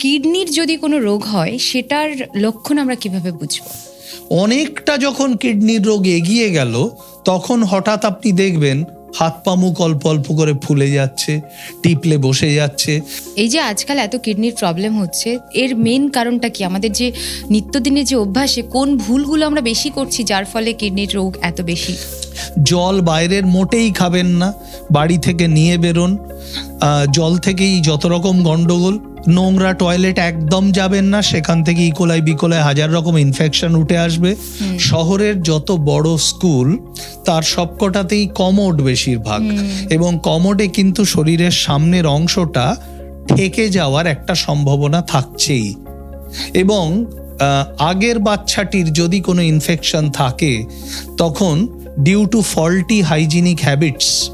কিডনির যদি কোনো রোগ হয় সেটার লক্ষণ আমরা কীভাবে বুঝব? অনেকটা যখন কিডনির রোগ এগিয়ে গেল তখন হঠাৎ আপনি দেখবেন হাত পা মুখ অল্প অল্প করে ফুলে যাচ্ছে টিপলে বসে যাচ্ছে। এই যে আজকাল এত কিডনির প্রবলেম হচ্ছে এর মেন কারণটা কি? আমাদের যে নিত্যদিনের যে অভ্যাসে কোন ভুলগুলো আমরা বেশি করছি যার ফলে কিডনির রোগ এত বেশি? জল বাইরের মোটেই খাবেন না বাড়ি থেকে নিয়ে বেরোন। জল থেকেই যত রকম গন্ডগোল নোংরা টয়লেট একদম যাবেন না সেখান থেকে ইকোলাই বিকোলাই হাজার রকম ইনফেকশন উঠে আসবে। শহরের যত বড় স্কুল তার সবকটাতেই কমোড বেশিরভাগ। এবং কমোডে কিন্তু শরীরের সামনের অংশটা ঠেকে যাওয়ার একটা সম্ভাবনা থাকছেই। এবং আগের বাচ্চাটির যদি কোনো ইনফেকশন থাকে তখন due to faulty hygienic habits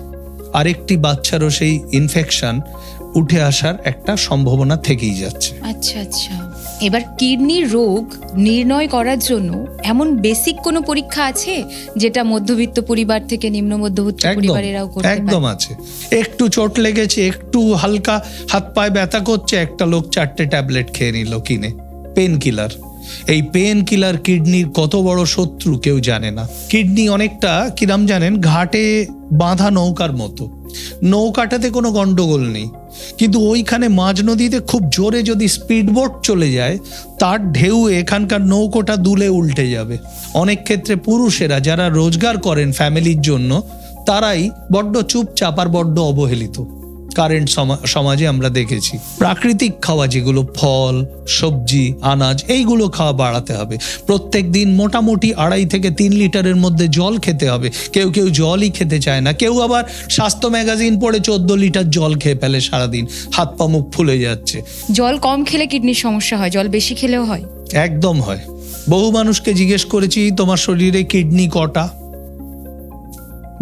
আরেকটি বাচ্চারও সেই ইনফেকশন উঠে আসার একটা সম্ভাবনা থেকেই যাচ্ছে। আচ্ছা আচ্ছা। এবার কিডনির রোগ নির্ণয় করার জন্য এমন বেসিক কোনো পরীক্ষা আছে? যেটা মধ্যবিত্ত পরিবার থেকে নিম্ন মধ্যবিত্ত পরিবারেরাও করতে একদম আছে। একটু চোট লেগেছে একটু হালকা হাত পায়ে ব্যথা করছে একটা লোক চারটে ট্যাবলেট খেয়ে নিল কিনে। পেন কিলার এই পেন কিলার কিডনির কত বড় শত্রু কেউ জানে না। কিডনি অনেকটা কিরাম জানেন? ঘাটে বাঁধা নৌকার মতো। নৌকাটাতে কোনো গন্ডগোল নেই। কিন্তু ওইখানে মাঝ নদীতে খুব জোরে যদি স্পিডবোট চলে যায়, তার ঢেউ এখানকার নৌকোটা দুলে উল্টে যাবে। অনেক ক্ষেত্রে পুরুষেরা যারা রোজগার করেন ফ্যামিলির জন্য, তারাই বড্ড চুপচাপ আর বড্ড অবহেলিত। কারেন্ট সমাজে আমরা দেখেছি। প্রাকৃতিক খাওয়া যেগুলো ফল সবজি আনাজ এইগুলো খাওয়া বাড়াতে হবে। প্রত্যেক দিন মোটামুটি আড়াই থেকে তিন লিটারের মধ্যে জল খেতে হবে। কেউ কেউ জলই খেতে চায় না। কেউ আবার স্বাস্থ্য ম্যাগাজিন পড়ে চোদ্দ লিটার জল খেয়ে ফেলে সারাদিন। হাত পা মুখ ফুলে যাচ্ছে। জল কম খেলে কিডনির সমস্যা হয় জল বেশি খেলেও হয়। একদম হয়। বহু মানুষকে জিজ্ঞেস করেছি তোমার শরীরে কিডনি কটা?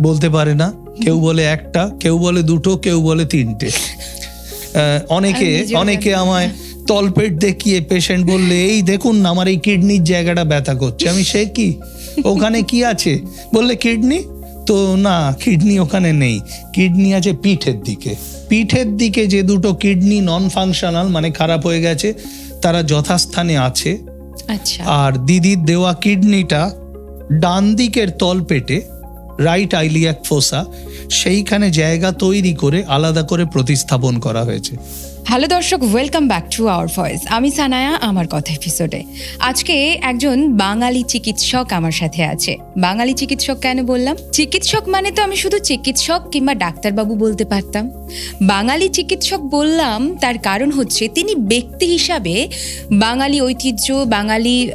বলতে পারে না। কেউ বলে একটা কেউ বলে দুটো কেউ বলে তিনটে। অনেকে অনেকে আমায় তলপেট দেখিয়ে পেশেন্ট বললে এই দেখুন না আমার এই কিডনির জায়গাটা ব্যথা করছে। আমি সে কি? ওখানে কি আছে? বললে কিডনি? তো না কিডনি ওখানে নেই। কিডনি আছে পিঠের দিকে। পিঠের দিকে যে দুটো কিডনি নন ফাংশনাল মানে খারাপ হয়ে গেছে তারা যথাস্থানে আছে। আচ্ছা। আর দিদির দেওয়া কিডনিটা ডান দিকের তলপেটে রাইট আইলিয়াক ফোসা সেইখানে জায়গা তৈরি করে আলাদা করে প্রতিস্থাপন করা হয়েছে। হ্যালো দর্শক welcome back to our voice আমি সানায়া, আমার কথা এপিসোডে আজকে একজন বাঙালি চিকিৎসক আমার সাথে আছে। বাঙালি চিকিৎসক কেন বললাম? চিকিৎসক মানে তো আমি শুধু চিকিৎসক কিংবা ডাক্তারবাবু বলতে পারতাম। বাঙালি চিকিৎসক বললাম, তার কারণ হচ্ছে তিনি ব্যক্তি হিসাবে বাঙালি ঐতিহ্য, বাঙালি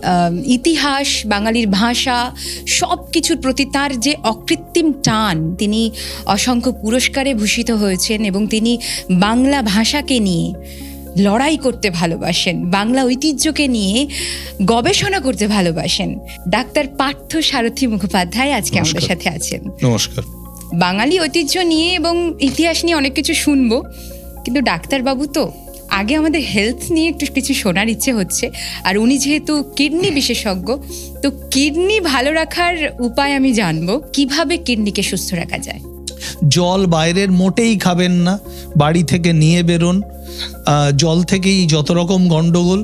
ইতিহাস, বাঙালির ভাষা সব কিছুর প্রতি তার যে অকৃত্রিম টান, তিনি অসংখ্য পুরস্কারে ভূষিত হয়েছেন এবং তিনি বাংলা ভাষাকে নিয়ে লড়াই করতে ভালোবাসেন বাংলা ঐতিহ্যকে নিয়ে গবেষণা করতে ভালোবাসেন। ডাক্তার পার্থ সারথী মুখোপাধ্যায় আজকে আমাদের সাথে আছেন। নমস্কার। বাঙালি ঐতিহ্য নিয়ে এবং ইতিহাস নিয়ে অনেক কিছু শুনব কিন্তু ডাক্তারবাবু তো আগে আমাদের হেলথ নিয়ে একটু কিছু শোনার ইচ্ছে হচ্ছে আর উনি যেহেতু কিডনি বিশেষজ্ঞ তো কিডনি ভালো রাখার উপায় আমি জানব কীভাবে কিডনিকে সুস্থ রাখা যায়? জল বাইরের মোটেই খাবেন না বাড়ি থেকে নিয়ে বেরোন জল থেকেই যত রকম গন্ডগোল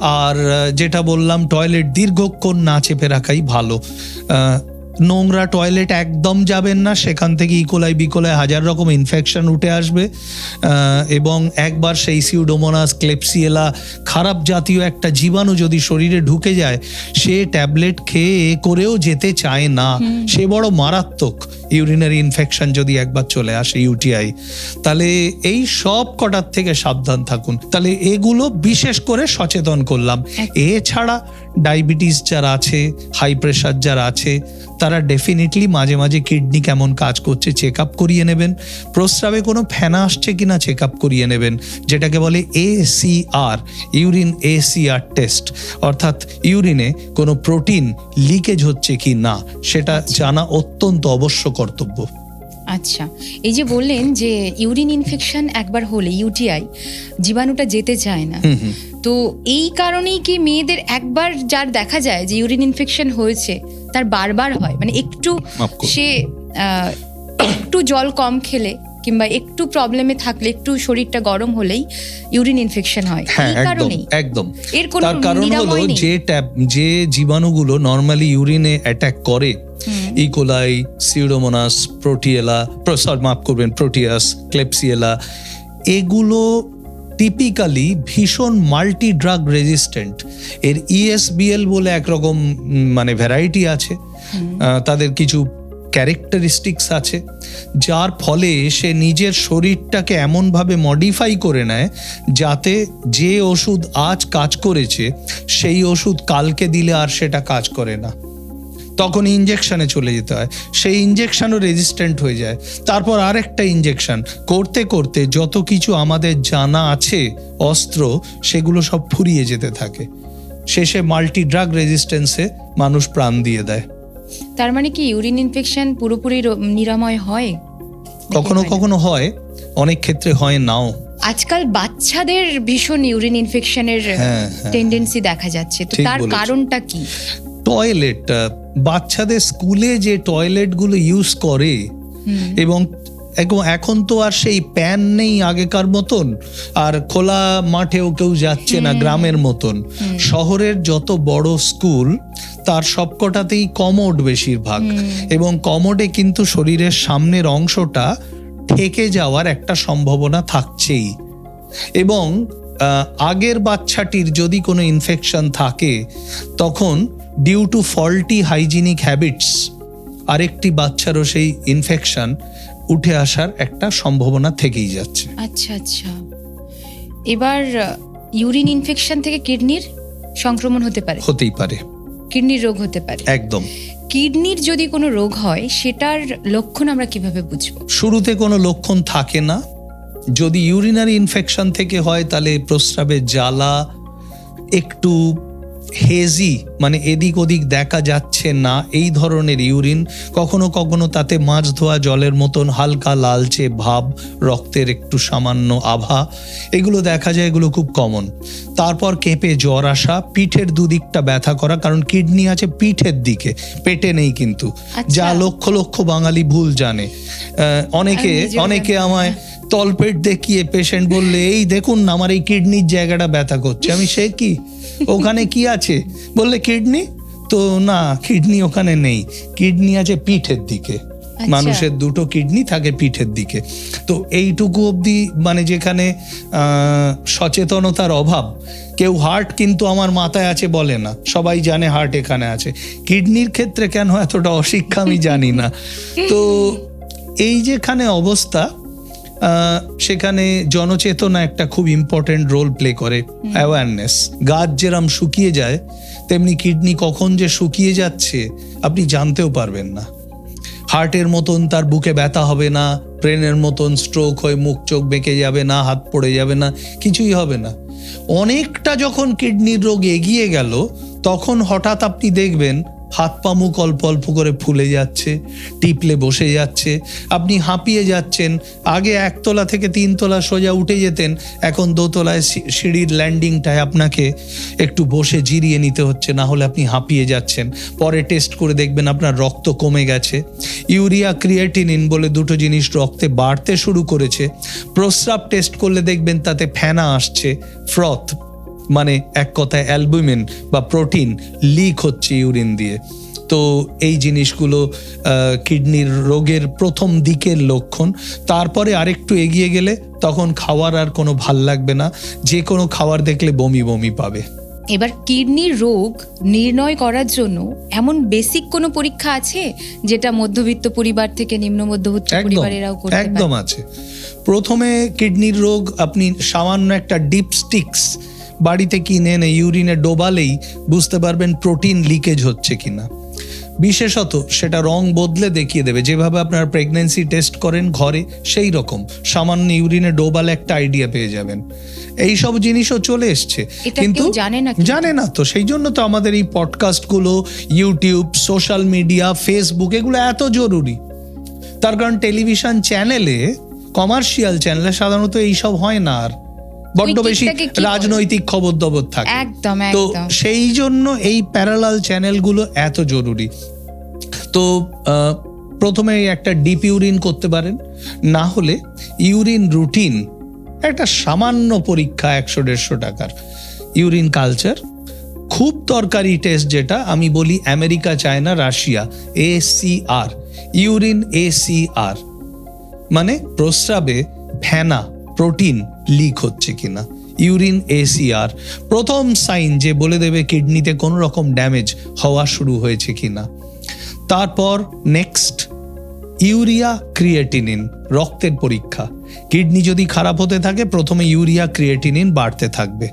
আর যেটা বললাম টয়লেট দীর্ঘক্ষণ না চেপে রাখাই ভালো। নোংরা টয়লেট একদম যাবেন না সেখান থেকে ইকোলাই বিকোলায় হাজার রকম ইনফেকশন উঠে আসবে। এবং একবার সেই সিউডোমোনাস ক্লেপসিয়েলা খারাপ জাতীয় একটা জীবাণু যদি শরীরে ঢুকে যায় সে ট্যাবলেট খেয়ে এ করেও যেতে চায় না। সে বড় মারাত্মক ইউরিনারি ইনফেকশন যদি একবার চলে আসে ইউটিআই তাহলে এই সব কটার থেকে সাবধান থাকুন। তাহলে এগুলো বিশেষ করে সচেতন করলাম। এছাড়া ডায়াবেটিস যারা আছে হাই প্রেশার যারা আছে তারা ডেফিনেটলি মাঝে মাঝে কিডনি কেমন কাজ করছে চেক আপ করিয়ে নেবেন। প্রস্রাবে কোনো ফেনা আসছে কি না চেক আপ করিয়ে নেবেন যেটাকে বলে এসিআর ইউরিন এসিআর টেস্ট অর্থাৎ ইউরিনে কোনো প্রোটিন লিকেজ হচ্ছে কি না সেটা জানা অত্যন্ত অবশ্য কর্তব্য। আচ্ছা এই যে বললেন যে ইউরিন ইনফেকশন একবার হলে ইউটিআই জীবাণুটা যেতে চায় না। তো এই কারণেই কি মেয়েদের একবার যার দেখা যায় যে ইউরিন ইনফেকশন হয়েছে তার বারবার হয়। মানে একটু সে একটু জল কম খেলে কিংবা একটু প্রবলেমে থাকলে একটু শরীরটা গরম হলেই ইউরিন ইনফেকশন হয়। হ্যাঁ এই একদম কারণেই। একদম। এর কোনো তার কারণ হলো যে যে জীবাণুগুলো নর্মালি ইউরিনে অ্যাটাক করে ইকোলাই সিউডোমোনাস প্রোটিয়েলা সরি মাফ করবেন প্রোটিয়াস ক্লেপসিয়েলা এগুলো টিপিক্যালি ভীষণ মাল্টি ড্রাগ রেজিস্ট্যান্ট এর E ইএসবিএল বলে একরকম মানে ভ্যারাইটি আছে। তাদের কিছু ক্যারেক্টারিস্টিক্স আছে যার ফলে সে নিজের শরীরটাকে এমনভাবে মডিফাই করে নেয় যাতে যে ওষুধ আজ কাজ করেছে সেই ওষুধ কালকে দিলে আর সেটা কাজ করে না। তখন ইঞ্জেকশনে চলে যেতে হয়। সেই ইঞ্জেকশনও রেজিস্ট্যান্ট হয়ে যায়। তারপর আরেকটা ইঞ্জেকশন করতে করতে যত কিছু আমাদের জানা আছে অস্ত্র সেগুলো সব ফুরিয়ে যেতে থাকে। শেষে মাল্টি ড্রাগ রেজিস্ট্যান্সে মানুষ প্রাণ দিয়ে দেয়। তার মানে কি ইউরিন ইনফেকশন পুরোপুরি নিরাময় হয়? কখনো কখনো হয়। অনেক ক্ষেত্রে হয় নাও। আজকাল বাচ্চাদের ভীষণ ইউরিন ইনফেকশনের। টেন্ডেন্সি দেখা যাচ্ছে। তো তার কারণটা কি? টয়লেট বাচ্চাদের স্কুলে যে টয়লেটগুলো ইউজ করে এবং এখন এখন তো আর সেই প্যান নেই আগেকার মতন আর খোলা মাঠেও কেউ যাচ্ছে না গ্রামের মতন। শহরের যত বড় স্কুল তার সবকটাতেই কমোড বেশিরভাগ। এবং কমোডে কিন্তু শরীরের সামনের অংশটা ঠেকে যাওয়ার একটা সম্ভাবনা থাকছেই। এবং আগের বাচ্চাটির যদি কোনো ইনফেকশন থাকে তখন due to faulty hygienic habits আরেকটি বাচ্চারও সেই ইনফেকশন উঠে আসার একটা সম্ভাবনা থেকেই যাচ্ছে। আচ্ছা আচ্ছা। এবার ইউরিন ইনফেকশন থেকে কিডনির সংক্রমণ হতে পারে। হতেই পারে। কিডনির রোগ হতে পারে। একদম। কিডনির যদি কোনো রোগ হয় সেটার লক্ষণ আমরা কীভাবে বুঝব? শুরুতে কোনো লক্ষণ থাকে না। যদি ইউরিনারি ইনফেকশন থেকে হয় তাহলে প্রস্রাবে জ্বালা একটু হেজি মানে এদিক ওদিক দেখা যাচ্ছে না এই ধরনের ইউরিন। কখনো কখনো তাতে মাছ ধোয়া জলের মতন হালকা লালচে ভাব রক্তের একটু সামান্য আভা এগুলো দেখা যায় এগুলো খুব কমন তারপর কেঁপে জ্বর আসা পিঠের দুদিকটা ব্যথা করা কারণ কিডনি আছে পিঠের দিকে পেটে নেই কিন্তু। আচ্ছা। যা লক্ষ লক্ষ বাঙালি ভুল জানে। অনেকে অনেকে আমায় তলপেট দেখিয়ে পেশেন্ট বললে এই দেখুন না আমার এই কিডনির জায়গাটা ব্যথা করছে। আমি সে কি? ওখানে কি আছে? বললে কিডনি তো না কিডনি ওখানে নেই। কিডনি আছে পিঠের দিকে। আচ্ছা। মানুষের দুটো কিডনি থাকে পিঠের দিকে। তো এইটুকু অবধি মানে যেখানে সচেতনতার অভাব কেউ হার্ট কিন্তু আমার মাথায় আছে বলে না। সবাই জানে হার্ট এখানে আছে। কিডনির ক্ষেত্রে কেন এতটা অশিক্ষা আমি জানি না। তো এই যেখানে অবস্থা সেখানে জনচেতনা একটা খুব ইম্পর্টেন্ট রোল প্লে করে অ্যাওয়ারনেস গাছ যেরম শুকিয়ে যায় তেমনি কিডনি কখন যে শুকিয়ে যাচ্ছে আপনি জানতেও পারবেন না। হার্টের মতন তার বুকে ব্যথা হবে না ব্রেনের মতন স্ট্রোক হয়ে মুখ চোখ বেঁকে যাবে না হাত পড়ে যাবে না কিছুই হবে না। অনেকটা যখন কিডনির রোগ এগিয়ে গেল তখন হঠাৎ আপনি দেখবেন হাত পা মুখ অল্প অল্প করে ফুলে যাচ্ছে, টিপলে বসে যাচ্ছে। আপনি হাঁপিয়ে যাচ্ছেন, আগে একতলা থেকে তিনতলা সোজা উঠে যেতেন, এখন দোতলায় সিঁড়ির ল্যান্ডিংটায় আপনাকে একটু বসে জিরিয়ে নিতে হচ্ছে, না হলে আপনি হাঁপিয়ে যাচ্ছেন। পরে টেস্ট করে দেখবেন আপনার রক্ত কমে গেছে। ইউরিয়া ক্রিয়েটিনিন বলে দুটো জিনিস রক্তে বাড়তে শুরু করেছে। প্রস্রাব টেস্ট করলে দেখবেন তাতে ফেনা আসছে, ফ্রথ। মানে এক কথায় অ্যালবুমিন বা প্রোটিন লিক হচ্ছে ইউরিন দিয়ে। তো এই জিনিসগুলো কিডনির রোগের প্রথম দিকের লক্ষণ। তারপরে আরেকটু এগিয়ে গেলে তখন খাওয়ার আর কোনো ভালো লাগবে না। যে কোনো খাবার দেখলে বমি বমি পাবে। এবার কিডনির রোগ নির্ণয় করার জন্য এমন বেসিক কোনো পরীক্ষা আছে? যেটা মধ্যবিত্ত পরিবার থেকে নিম্ন মধ্যবিত্ত পরিবারেরাও করতে একদম আছে। প্রথমে কিডনির রোগ আপনি সামান্য একটা ডিপ স্টিক্স বাড়িতে কিনে এনে ইউরিনে ডোবালেই বুঝতে পারবেন প্রোটিন লিকেজ হচ্ছে কিনা। বিশেষত সেটা রং বদলে দেখিয়ে দেবে। যেভাবে আপনার প্রেগনেন্সি টেস্ট করেন ঘরে সেই রকম। সামান্য ইউরিনে ডোবালে একটা আইডিয়া পেয়ে যাবেন। এই সব জিনিসও চলে এসছে। কিন্তু। জানে না তো। সেই জন্য তো আমাদের এই পডকাস্টগুলো ইউটিউব সোশ্যাল মিডিয়া ফেসবুক এগুলো এত জরুরি। তার কারণ টেলিভিশন চ্যানেলে কমার্শিয়াল চ্যানেলে সাধারণত এইসব হয় না আর। বড্ড বেশি? রাজনৈতিক খবর দবর থাকে। একদম তো সেই জন্য এই প্যারালাল চ্যানেলগুলো এত জরুরি। তো প্রথমে একটা ডিপ ইউরিন করতে পারেন না হলে ইউরিন রুটিন একটা সামান্য পরীক্ষা একশো দেড়শো টাকার। ইউরিন কালচার খুব দরকারি টেস্ট যেটা আমি বলি America China Russia ACR urine ACR মানে প্রস্রাবে ফেনা প্রোটিন লিক হচ্ছে কিনা? ইউরিন এসিআর প্রথম সাইন যে বলে দেবে কিডনিতে কোনো রকম ড্যামেজ হওয়া শুরু হয়েছে কিনা? তারপর নেক্সট ইউরিয়া ক্রিয়েটিনিন রক্তের পরীক্ষা। কিডনি যদি খারাপ হতে থাকে, প্রথমে ইউরিয়া ক্রিয়েটিনিন বাড়তে থাকবে।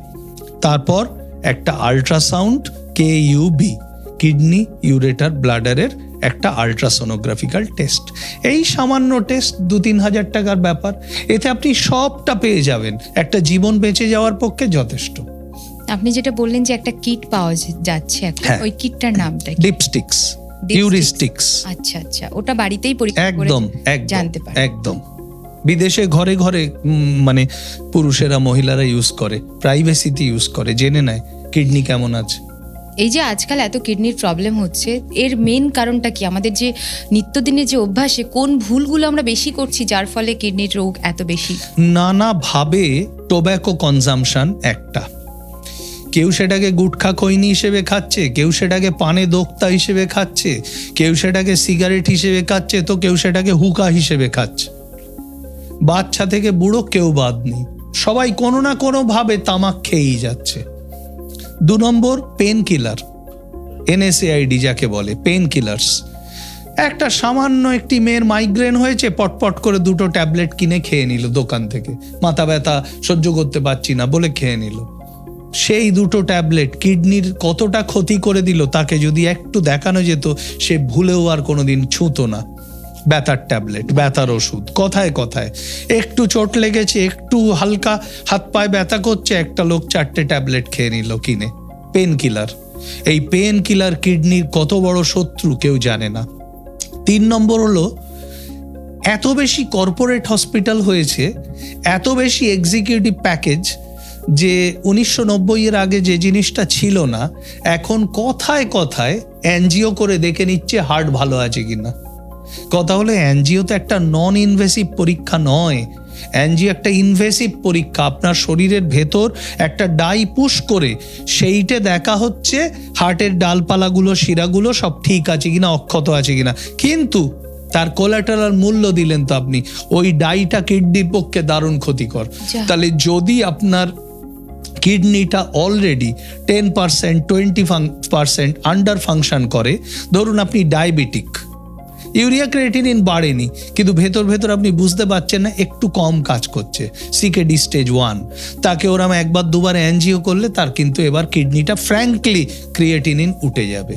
তারপর একটা ultrasound K U B kidney ureter ব্লাডারের একটা আল্ট্রাসোনোগ্রাফিক্যাল টেস্ট। এই সামান্য টেস্ট দু তিন হাজার টাকার ব্যাপার এতে আপনি সবটা পেয়ে যাবেন। একটা জীবন বেঁচে যাওয়ার পক্ষে যথেষ্ট। আপনি যেটা বললেন যে একটা কিট পাওয়া যাচ্ছে এখন হ্যাঁ। ওই কিটটার নামটা? ডিপস্টিক্স। ইউরিস্টিক্স আচ্ছা আচ্ছা ওটা বাড়িতেই পরীক্ষা করে একদম জানতে পারে একদম। বিদেশে ঘরে ঘরে মানে পুরুষেরা মহিলারা ইউজ করে প্রাইভেসিতে ইউজ করে জেনে নেয় কিডনি কেমন আছে। এই যে আজকাল এত কিডনির প্রবলেম হচ্ছে, এর মেন কারণটা কি? আমাদের যে নিত্যদিনের যে অভ্যাসে কোন ভুলগুলো আমরা বেশি করছি যার ফলে কিডনির রোগ এত বেশি? নানাভাবে টোব্যাকো কনজামশন একটা। কেউ সেটাকে গুটখা খৈনি হিসেবে খাচ্ছে, কেউ সেটাকে পানে দোক্তা হিসেবে খাচ্ছে, কেউ সেটাকে সিগারেট হিসেবে খাচ্ছে, তো কেউ সেটাকে হুকা হিসেবে খাচ্ছে। বাচ্চা থেকে বুড়ো কেউ বাদ নেই। সবাই কোনো না কোনোভাবে তামাক খেয়েই যাচ্ছে। দু নম্বর পেন কিলার এনএসএআইডি যাকে বলে, পেন কিলার্স। একটা সামান্য একটি মেয়ের মাইগ্রেন হয়েছে, পটপট করে দুটো ট্যাবলেট কিনে খেয়ে নিল দোকান থেকে। মাথা ব্যথা, সহ্য করতে পারছি না বলে খেয়ে নিল। সেই দুটো ট্যাবলেট কিডনির কতটা ক্ষতি করে দিল তাকে যদি একটু দেখানো যেত, সে ভুলেও আর কোনোদিন ছুঁতো না। ব্যথার ট্যাবলেট, ব্যথার ওষুধ, কথায় কথায়। একটু চোট লেগেছে, একটু হালকা হাত পায়ে ব্যথা করছে, একটা লোক চারটে ট্যাবলেট খেয়ে নিল কিনে। Pain killer. এই পেন কিলার কিডনির কত বড় শত্রু কেউ জানে না। তিন নম্বর হলো, এত বেশি কর্পোরেট হসপিটাল হয়েছে, এত বেশি এক্সিকিউটিভ প্যাকেজ যে উনিশশো নব্বইয়ের আগে যে জিনিসটা ছিল না, এখন কথায় কথায় এনজিও করে দেখে নিচ্ছে হার্ট ভালো আছে কিনা। কথা হলো এনজিও তো একটা নন ইনভেসিভ পরীক্ষা নয়। এনজিও একটা ইনভেসিভ পরীক্ষা আপনার শরীরের ভেতর একটা ডাই পুশ করে সেইটে দেখা হচ্ছে হার্টের ডালপালাগুলো শিরাগুলো সব ঠিক আছে কিনা অক্ষত আছে কিনা। কিন্তু তার কোলাটারাল মূল্য দিলেন তো আপনি ওই ডাইটা কিডনির পক্ষে দারুণ ক্ষতিকর। তাহলে যদি আপনার কিডনিটা already ten percent twenty percent under function করে ধরুন আপনি ডায়াবেটিক ইউরিয়া ক্রিয়েটিনিন বাড়েনি, কিন্তু ভেতর ভেতর আপনি বুঝতে পারছেন না, একটু কম কাজ করছে সিকেডি স্টেজ ওয়ান তাকে ওরম একবার দুবার এনজিও করলে তার কিন্তু এবার কিডনিটা ফ্র্যাঙ্কলি ক্রিয়েটিনিন উঠে যাবে।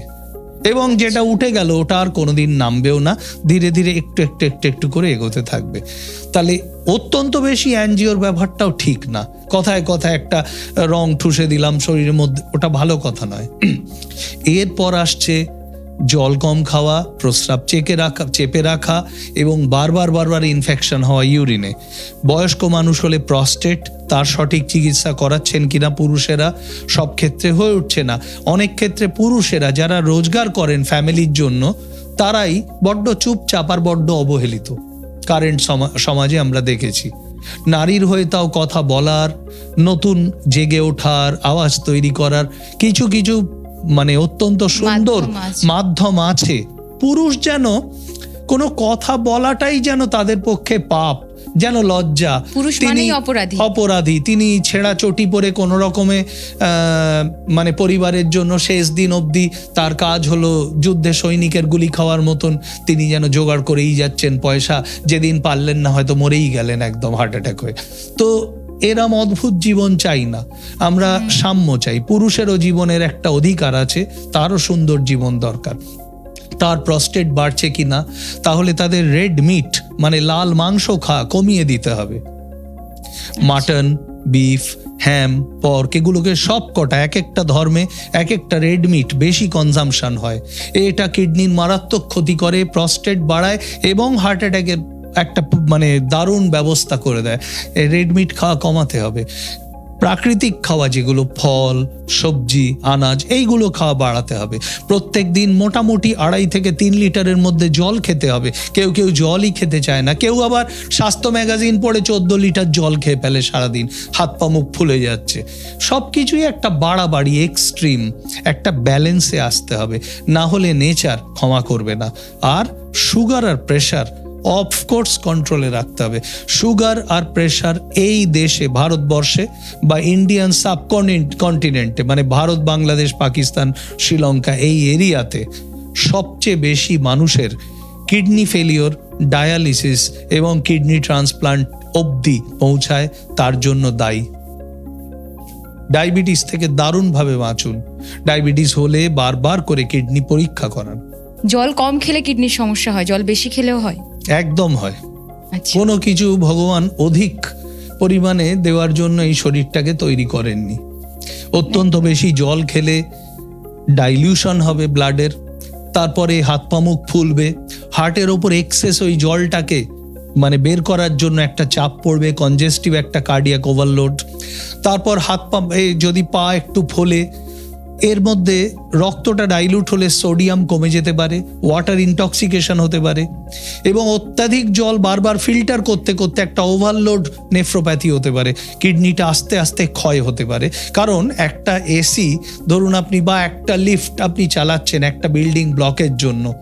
এবং যেটা উঠে গেল, ওটা আর কোনোদিন নামবেও না, ধীরে ধীরে একটু একটু একটু একটু করে এগোতে থাকবে। তাহলে অত্যন্ত বেশি অ্যানজিওর ব্যবহারটাও ঠিক না। কথায় কথায় একটা রং ঠুসে দিলাম, শরীরের মধ্যে, ওটা ভালো কথা নয়। এরপর আসছে জল কম খাওয়া, প্রস্রাব চেকে রাখা, চেপে রাখা এবং বারবার বারবার ইনফেকশন হওয়া ইউরিনে বয়স্ক মানুষ হলে প্রস্টেট তার সঠিক চিকিৎসা করাচ্ছেন কিনা পুরুষেরা সব ক্ষেত্রে হয়ে উঠছে না। অনেক ক্ষেত্রে পুরুষেরা যারা রোজগার করেন ফ্যামিলির জন্য, তারাই বড্ড চুপচাপ আর বড্ড অবহেলিত। কারেন্ট সমাজে আমরা দেখেছি। নারীর হয়ে তাও কথা বলার, নতুন জেগে ওঠার, আওয়াজ তৈরি করার, কিছু কিছু মানে অত্যন্ত সুন্দর মাধ্যম আছে। পুরুষ যেন কোনো কথা বলাটাই যেন তাদের পক্ষে পাপ যেন লজ্জা। তিনি অপরাধী। অপরাধী। তিনি ছেঁড়া চটি পরে কোনো রকমে আহ, মানে পরিবারের জন্য শেষ দিন অবধি তার কাজ হলো যুদ্ধে সৈনিকের গুলি খাওয়ার মতন। তিনি যেন জোগাড় করেই যাচ্ছেন পয়সা। যেদিন পারলেন না হয়তো মরেই গেলেন একদম হার্ট অ্যাটাক হয়ে। তো এরম অদ্ভুত জীবন চাই না। আমরা সাম্য চাই। পুরুষেরও জীবনের একটা অধিকার আছে তারও সুন্দর জীবন দরকার। তার প্রস্টেট বাড়ছে কিনা তাহলে তাদের রেড মিট মানে লাল মাংস খা কমিয়ে দিতে হবে। মাটন বিফ হ্যাম পর্ক এগুলোকে সব কটা এক একটা ধর্মে এক একটা রেড মিট বেশি কনজামশন হয়। এটা কিডনির মারাত্মক ক্ষতি করে প্রস্টেট বাড়ায় এবং হার্ট অ্যাটাকের একটা মানে দারুণ ব্যবস্থা করে দেয়। রেড মিট খাওয়া কমাতে হবে। প্রাকৃতিক খাওয়া যেগুলো ফল, সবজি, আনাজ, এইগুলো খাওয়া বাড়াতে হবে। প্রত্যেক দিন মোটামুটি আড়াই থেকে তিন লিটারের মধ্যে জল খেতে হবে। কেউ কেউ জলই খেতে চায় না। কেউ আবার স্বাস্থ্য ম্যাগাজিন পড়ে চোদ্দ লিটার জল খেয়ে ফেলে সারাদিন। হাত পা মুখ ফুলে যাচ্ছে। সব কিছুই একটা বাড়াবাড়ি এক্সট্রিম একটা ব্যালেন্সে আসতে হবে। না হলে নেচার ক্ষমা করবে না। আর সুগার আর প্রেশার অফকোর্স কন্ট্রোলে রাখতে হবে। সুগার আর প্রেশার এই দেশে, ভারতবর্ষে বা ইন্ডিয়ান সাবকন্টিনেন্ট কন্টিনেন্টে মানে ভারত, বাংলাদেশ, পাকিস্তান, শ্রীলঙ্কা এই এরিয়াতে সবচেয়ে বেশি মানুষের কিডনি ফেলিওর ডায়ালিসিস এবং কিডনি ট্রান্সপ্লান্ট অবধি পৌঁছায়, তার জন্য দায়ী। ডায়াবেটিস থেকে দারুণভাবে বাঁচুন। ডায়াবেটিস হলে বারবার করে কিডনি পরীক্ষা করান। জল কম খেলে কিডনির সমস্যা হয়, জল বেশি খেলেও হয়। একদম হয়। আচ্ছা। কোনো কিছু ভগবান অধিক পরিমাণে দেওয়ার জন্য এই শরীরটাকে তৈরি করেননি। অত্যন্ত বেশি জল খেলে ডাইলিউশন হবে ব্লাডের তারপরে হাত পা মুখ ফুলবে হার্টের ওপর এক্সেস ওই জলটাকে মানে বের করার জন্য একটা চাপ পড়বে কনজেস্টিভ একটা কার্ডিয়াক ওভারলোড তারপর হাত পা যদি পা একটু ফোলে এর মধ্যে রক্তটা ডাইলুট হলে সোডিয়াম কমে যেতে পারে ওয়াটার ইনটক্সিকেশন হতে পারে এবং অত্যাধিক জল বারবার ফিল্টার করতে করতে একটা ওভারলোড নেফ্রোপ্যাথি হতে পারে কিডনিটা আস্তে আস্তে ক্ষয় হতে পারে। কারণ একটা এসি ধরুন আপনি বা একটা লিফট আপনি চালাচ্ছেন একটা বিল্ডিং ব্লকের জন্য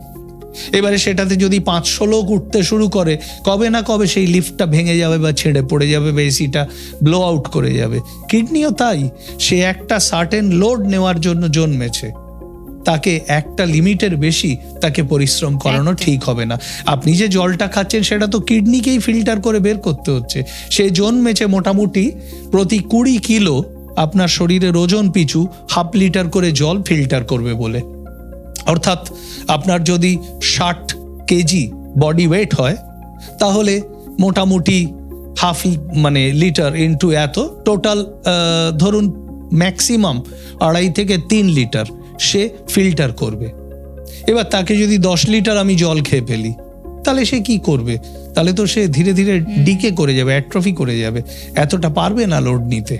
এবারে সেটাতে যদি পাঁচশো লোক উঠতে শুরু করে কবে না কবে সেই লিফটটা ভেঙে যাবে বা ছেড়ে পড়ে যাবে বা এসিটা ব্লো আউট করে যাবে। কিডনিও তাই সে একটা সার্টেন লোড নেওয়ার জন্য জন্মেছে। তাকে একটা লিমিটের বেশি তাকে পরিশ্রম করানো ঠিক হবে না। আপনি যে জলটা খাচ্ছেন সেটা তো কিডনিকেই ফিল্টার করে বের করতে হচ্ছে। সে জন্মেছে মোটামুটি প্রতি কুড়ি কিলো আপনার শরীরের ওজন পিছু হাফ লিটার করে জল ফিল্টার করবে বলে। অর্থাৎ আপনার যদি ষাট কেজি বডি ওয়েট হয় তাহলে মোটামুটি হাফ মানে লিটার ইনটু এত টোটাল ধরুন ম্যাক্সিমাম আড়াই থেকে তিন লিটার সে ফিল্টার করবে। এবার তাকে যদি দশ লিটার আমি জল খেয়ে ফেলি তাহলে সে কি করবে? তাহলে তো সে ধীরে ধীরে ডিকে করে যাবে অ্যাট্রফি করে যাবে। এতটা পারবে না লোড নিতে।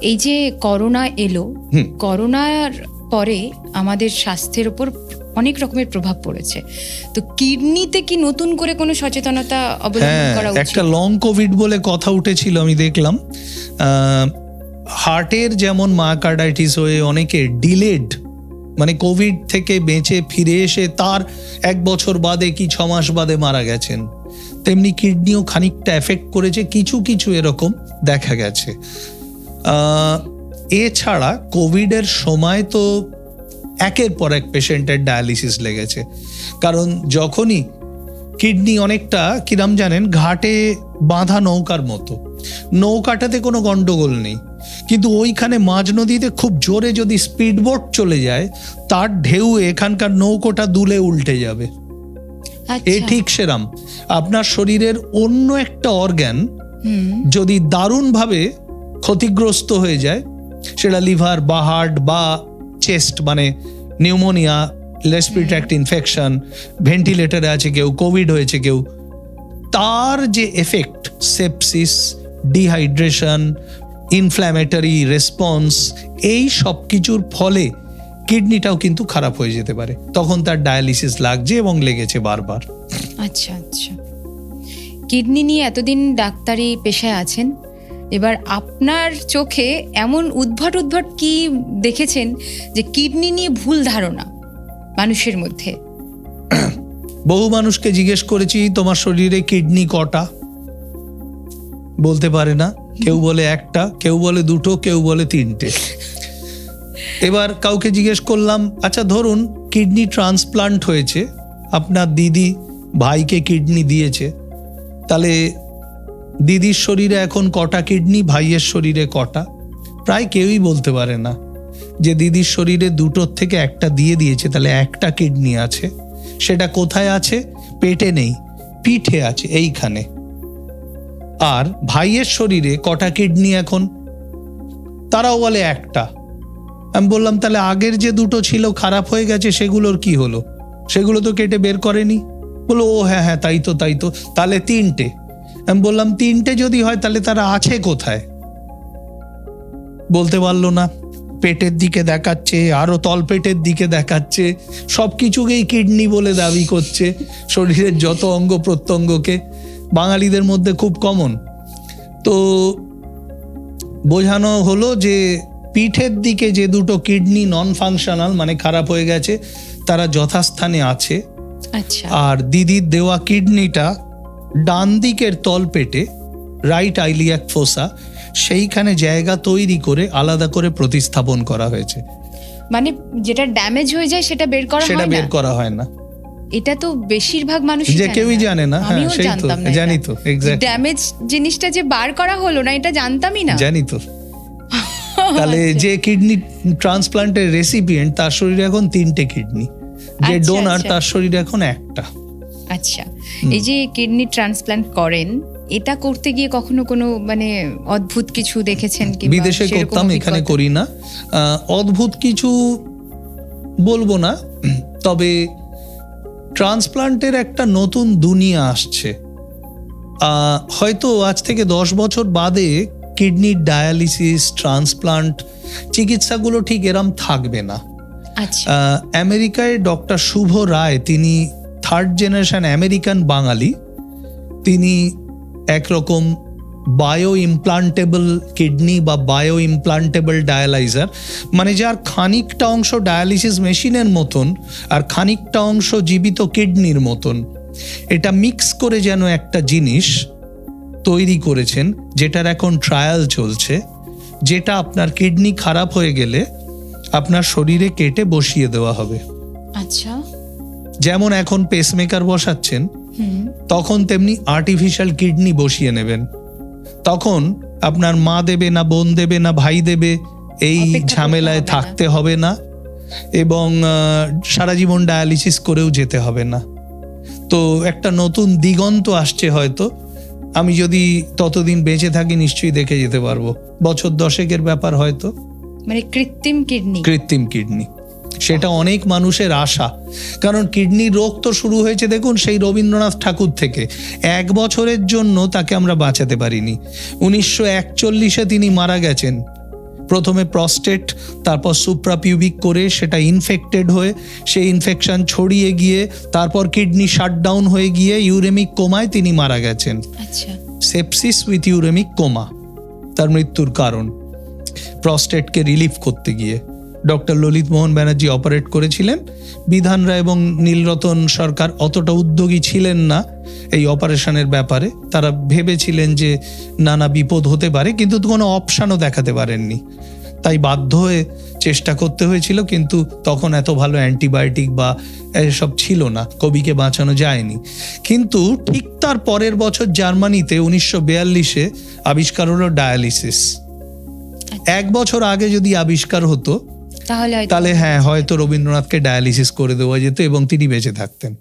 এই যে করোনা এলো। করোনার পরে আমাদের স্বাস্থ্যের ওপর অনেক রকমের প্রভাব পড়েছে। তো কিডনিতে কি নতুন করে কোনো সচেতনতা অবলম্বন হ্যাঁ করা উচিত? একটা লং কোভিড বলে কথা উঠেছিল আমি দেখলাম। হার্টের যেমন মায়োকার্ডাইটিস হয়ে অনেকে ডিলেড মানে কোভিড থেকে বেঁচে ফিরে এসে তার এক বছর বাদে কি ছ মাস বাদে মারা গেছেন। তেমনি কিডনিও খানিকটা এফেক্ট করেছে কিছু কিছু এরকম দেখা গেছে। আহ, এছাড়া কোভিডের সময় তো একের পর এক পেশেন্টের ডায়ালিসিস লেগেছে। কারণ যখনই কিডনি অনেকটা কিরাম জানেন ঘাটে বাঁধা নৌকার মতো। নৌকাটাতে কোনো গন্ডগোল নেই। কিন্তু ওইখানে মাঝ নদীতে খুব জোরে যদি স্পিডবোট চলে যায় তার ঢেউ এখানকার নৌকোটা দুলে উল্টে যাবে। এ আচ্ছা। ঠিক সেরাম। আপনার শরীরের অন্য একটা অর্গ্যান যদি দারুণভাবে ক্ষতিগ্রস্ত হয়ে যায় সেটা লিভার বা হার্ট বা চেস্ট মানে নিউমোনিয়া রেসপিরিট্র্যাক্ট ইনফেকশন, ভেন্টিলেটারে আছে কেউ, কোভিড হয়েছে কেউ, তার যে effect, sepsis, dehydration, inflammatory response, এই সব কিছুর ফলে কিডনিটাও কিন্তু খারাপ হয়ে যেতে পারে। তখন তার ডায়ালিসিস লাগছে এবং লেগেছে বারবার। আচ্ছা আচ্ছা। কিডনি নিয়ে এতদিন ডাক্তারি পেশায় আছেন? এবার আপনার চোখে এমন উদ্ভট উদ্ভট কি দেখেছেন যে কিডনি নিয়ে ভুল ধারণা মানুষের মধ্যে? বহু মানুষকে জিজ্ঞেস করেছি, তোমার শরীরে কিডনি কটা? বলতে পারে না, কেউ বলে একটা, কেউ বলে দুটো, কেউ বলে তিনটে। এবার কাউকে জিজ্ঞেস করলাম আচ্ছা ধরুন কিডনি ট্রান্সপ্লান্ট হয়েছে, আপনার দিদি ভাইকে কিডনি দিয়েছে, তাহলে দিদির শরীরে এখন কটা কিডনি, ভাইয়ের শরীরে কটা? প্রায় কেউই বলতে পারে না যে দিদির শরীরে দুটোর থেকে একটা দিয়ে দিয়েছে, তাহলে একটা কিডনি আছে। সেটা কোথায় আছে? পেটে নেই, পিঠে আছে, এইখানে। আর ভাইয়ের শরীরে কটা কিডনি এখন? তারাও বলে একটা। আমি বললাম, তাহলে আগের যে দুটো ছিল খারাপ হয়ে গেছে, সেগুলোর কি হলো? সেগুলো তো কেটে বের করেনি। বলো ও হ্যাঁ হ্যাঁ তাই তো তাই তো। তাহলে তিনটে। আমি বললাম তিনটে যদি হয় তাহলে তারা আছে কোথায়? বলতে পারল না। পেটের দিকে দেখাচ্ছে আরও তলপেটের দিকে দেখাচ্ছে সব কিছুকেই কিডনি বলে দাবি করছে শরীরের যত অঙ্গ প্রত্যঙ্গকে। বাঙালিদের মধ্যে খুব কমন তো বোঝানো হলো যে পিঠের দিকে যে দুটো কিডনি নন ফাংশনাল মানে খারাপ হয়ে গেছে তারা যথাস্থানে আছে। আচ্ছা। আর দিদির দেওয়া কিডনিটা ডান দিকের তলপেটে রাইট আইলিয়াক ফোসা সেইখানে জায়গা তৈরি করে আলাদা করে প্রতিস্থাপন করা হয়েছে। মানে যেটা ড্যামেজ হয়ে যায় সেটা বের করা সেটা বের করা হয় না। এটা তো বেশিরভাগ মানুষ যে কেউই জানে না, হ্যাঁ, সেই তো, জানি তো, exactly. ড্যামেজ জিনিসটা যে বার করা হলো না এটা জানতামই না। জানি তো। তাহলে আচ্ছা। যে কিডনি ট্রান্সপ্লান্টের রেসিপিয়েন্ট তার শরীরে এখন তিনটে কিডনি যে আচ্ছা, ডোনার আচ্ছা। তার শরীরে এখন একটা। আচ্ছা এই যে কিডনি ট্রান্সপ্লান্ট করেন এটা করতে গিয়ে কখনো কোনো মানে অদ্ভুত কিছু দেখেছেন কি বিদেশে করতাম এখানে করি না। অদ্ভুত কিছু বলব না তবে ট্রান্সপ্লান্টের একটা নতুন দুনিয়া আসছে। হয়তো আজ থেকে দশ বছর বাদে কিডনির ডায়ালিসিস ট্রান্সপ্লান্ট চিকিৎসাগুলো ঠিক এরম থাকবে না। আচ্ছা। আমেরিকায় ডক্টর শুভ রায় তিনি থার্ড জেনারেশন আমেরিকান বাঙালি তিনি একরকম বায়ো ইমপ্লান্টেবল কিডনি বা বায়ো ইমপ্লান্টেবল ডায়ালাইজার মানে যার খানিকটা অংশ ডায়ালিসিস মেশিনের মতন আর খানিকটা অংশ জীবিত কিডনির মতন। এটা মিক্স করে যেন একটা জিনিস তৈরি করেছেন, যেটার এখন ট্রায়াল চলছে, যেটা আপনার কিডনি খারাপ হয়ে গেলে আপনার শরীরে কেটে বসিয়ে দেওয়া হবে। আচ্ছা। যেমন এখন পেসমেকার বসাচ্ছেন তখন তেমনি আর্টিফিশিয়াল কিডনি বসিয়ে নেবেন। তখন আপনার মা দেবে না বোন দেবে না ভাই দেবে এই ঝামেলায় থাকতে হবে না এবং সারা জীবন ডায়ালিসিস করেও যেতে হবে না। তো একটা নতুন দিগন্ত আসছে হয়তো আমি যদি ততদিন বেঁচে থাকি নিশ্চয়ই দেখে যেতে পারব। বছর দশেকের ব্যাপার হয়তো। মানে কৃত্রিম কিডনি কৃত্রিম কিডনি সেটা অনেক মানুষের আশা। কারণ কিডনির রোগ তো শুরু হয়েছে দেখুন সেই রবীন্দ্রনাথ ঠাকুর থেকে। এক বছরের জন্য তাকে আমরা বাঁচাতে পারিনি। উনিশশো একচল্লিশে তিনি মারা গেছেন। প্রথমে প্রস্টেট তারপর সুপ্রাপিউবিক করে সেটা ইনফেক্টেড হয়ে সেই ইনফেকশন ছড়িয়ে গিয়ে তারপর কিডনি শাটডাউন হয়ে গিয়ে ইউরেমিক কোমায় তিনি মারা গেছেন। আচ্ছা। সেপসিস উইথ ইউরেমিক কোমা তার মৃত্যুর কারণ। প্রস্টেটকে রিলিফ করতে গিয়ে। ডক্টর ললিত মোহন ব্যানার্জি অপারেট করেছিলেন। বিধান রায় এবং নীলরতন সরকার অতটা উদ্যোগী ছিলেন না এই অপারেশনের ব্যাপারে। তারা ভেবেছিলেন যে নানা বিপদ হতে পারে কিন্তু কোনো অপশানও দেখাতে পারেননি। তাই বাধ্য হয়ে চেষ্টা করতে হয়েছিল কিন্তু তখন এত ভালো অ্যান্টিবায়োটিক বা এসব ছিল না কবিকে বাঁচানো যায়নি। কিন্তু ঠিক তার পরের বছর জার্মানিতে উনিশশো বিয়াল্লিশে আবিষ্কার হলো ডায়ালিসিস। এক বছর আগে যদি আবিষ্কার হতো তাহলে হ্যাঁ হয়তো রবীন্দ্রনাথকে ডায়ালিসিস করে দেওয়া যেত এবং তিনি বেঁচে থাকতেন।